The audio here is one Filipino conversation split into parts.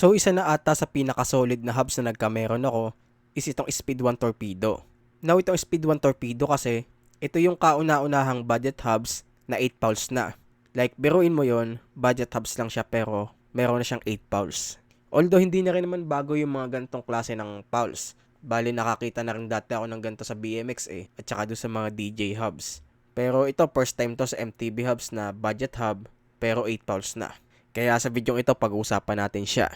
So isa na ata sa pinaka-solid na hubs na nagkameron ako is itong Speed 1 Torpedo. Now itong Speed 1 Torpedo kasi, ito yung kauna-unahang budget hubs na 8 pulse na. Like, biruin mo yon budget hubs lang siya pero meron na siyang 8 pulse. Although hindi na rin naman bago yung mga gantong klase ng pulse. Bali nakakita na rin dati ako ng ganito sa BMX eh, at saka doon sa mga DJ hubs. Pero ito first time to sa MTB hubs na budget hub, pero 8 pulse na. Kaya sa video ito pag-uusapan natin siya.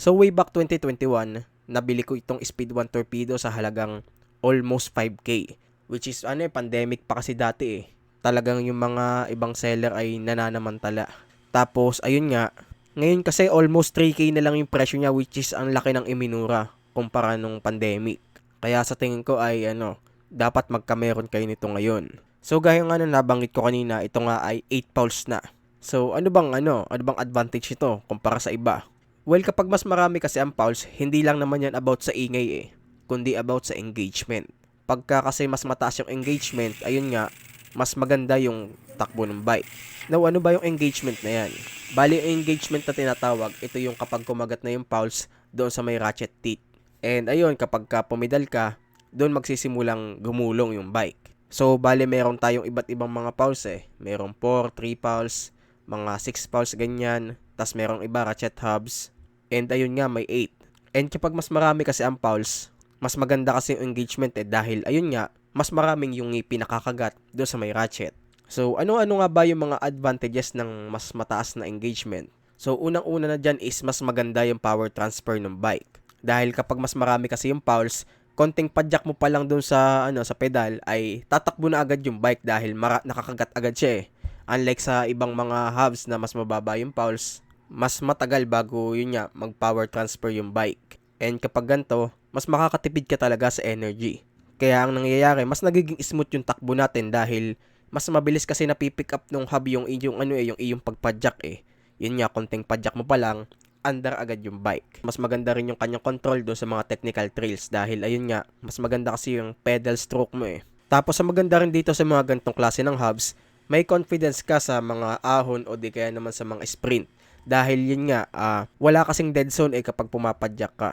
So way back 2021, nabili ko itong Speed 1 Torpedo sa halagang almost 5k. Which is ano eh, pandemic pa kasi dati eh. Talagang yung mga ibang seller ay nananamantala. Tapos ayun nga, ngayon kasi almost 3k na lang yung presyo niya which is ang laki ng iminura kumpara nung pandemic. Kaya sa tingin ko ay ano, dapat magkameron kayo nito ngayon. So gaya nga na nabanggit ko kanina, ito nga ay 8 pulse na. So ano bang ano, ano bang advantage nito kumpara sa iba? Well, kapag mas marami kasi ang pulse, hindi lang naman yan about sa ingay eh, kundi about sa engagement. Pagka kasi mas mataas yung engagement, ayun nga, mas maganda yung takbo ng bike. Now, ano ba yung engagement na yan? Bali, yung engagement na tinatawag, ito yung kapag kumagat na yung pulse doon sa may ratchet teeth. And ayun, kapag ka pumidal ka, doon magsisimulang gumulong yung bike. So, bali meron tayong iba't ibang mga pulse eh. Merong 4, 3 pulse, mga 6 pulse ganyan. Tapos merong iba ratchet hubs. And ayun nga, may 8. And kapag mas marami kasi ang pulse, mas maganda kasi yung engagement eh dahil ayun nga, mas maraming yung ngipin nakakagat doon sa may ratchet. So, ano-ano nga ba yung mga advantages ng mas mataas na engagement? So, unang-una na dyan is mas maganda yung power transfer ng bike. Dahil kapag mas marami kasi yung pulse, konting padyak mo pa lang dun sa ano sa pedal ay tatakbo na agad yung bike dahil mara- nakakagat agad siya eh. Unlike sa ibang mga hubs na mas mababa yung pulse, mas matagal bago yun nga mag-power transfer yung bike. And kapag ganito, mas makakatipid ka talaga sa energy. Kaya ang nangyayari, mas nagiging smooth yung takbo natin dahil mas mabilis kasi napipick up nung hub yung yung ano eh, yung iyong pagpadyak eh. Yun nga, konting padyak mo pa lang, under agad yung bike. Mas maganda rin yung kanyang control doon sa mga technical trails dahil ayun nga, mas maganda kasi yung pedal stroke mo eh. Tapos sa maganda rin dito sa mga gantong klase ng hubs, may confidence ka sa mga ahon o di kaya naman sa mga sprint. Dahil yun nga, uh, wala kasing dead zone eh kapag pumapadyak ka.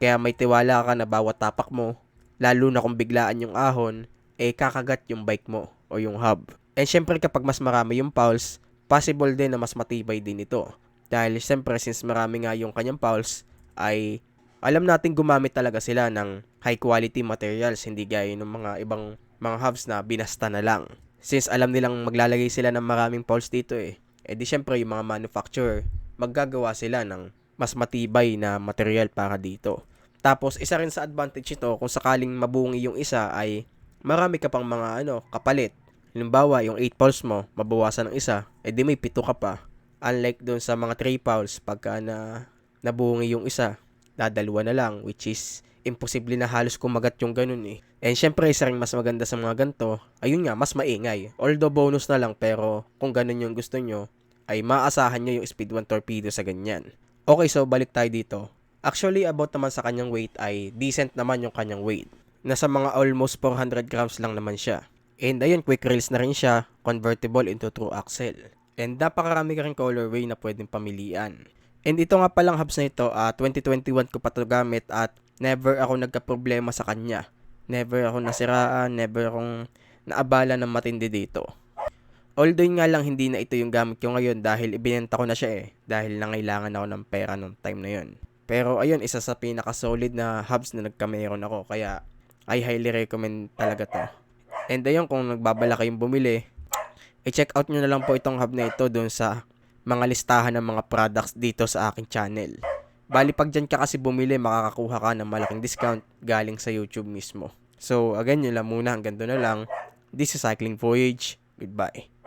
Kaya may tiwala ka na bawat tapak mo, lalo na kung biglaan yung ahon, eh kakagat yung bike mo o yung hub. And syempre kapag mas marami yung pulse, possible din na mas matibay din ito. Dahil siyempre since marami nga yung kanyang pulse ay alam natin gumamit talaga sila ng high quality materials hindi gaya ng mga ibang mga hubs na binasta na lang. Since alam nilang maglalagay sila ng maraming pulse dito eh. Eh di syempre yung mga manufacturer maggagawa sila ng mas matibay na material para dito. Tapos isa rin sa advantage ito kung sakaling mabungi yung isa ay marami ka pang mga ano kapalit. Halimbawa, yung 8 pulse mo, mabawasan ng isa, eh di may pito ka pa. Unlike doon sa mga 3 fouls, pagka na nabungi yung isa, dadalwa na lang, which is imposible na halos kumagat yung ganun eh. And syempre, isa rin mas maganda sa mga ganto, ayun nga, mas maingay. Although bonus na lang, pero kung ganun yung gusto nyo, ay maasahan nyo yung speed 1 torpedo sa ganyan. Okay, so balik tayo dito. Actually, about naman sa kanyang weight ay decent naman yung kanyang weight. Nasa mga almost 400 grams lang naman siya. And ayun, quick release na rin siya, convertible into true axle. And napakarami ka rin colorway na pwedeng pamilian. And ito nga palang hubs na ito, uh, ah, 2021 ko pa ito gamit at never ako nagka-problema sa kanya. Never ako nasiraan, never akong naabala ng matindi dito. Although nga lang hindi na ito yung gamit ko ngayon dahil ibinenta ko na siya eh. Dahil nangailangan ako ng pera nung time na yun. Pero ayun, isa sa pinaka-solid na hubs na nagkameron ako. Kaya I highly recommend talaga to. And ayun, kung nagbabala kayong bumili, i-check out nyo na lang po itong hub na ito doon sa mga listahan ng mga products dito sa aking channel. Bali pag dyan ka kasi bumili, makakakuha ka ng malaking discount galing sa YouTube mismo. So again, yun lang muna. Hanggang doon na lang. This is Cycling Voyage. Goodbye.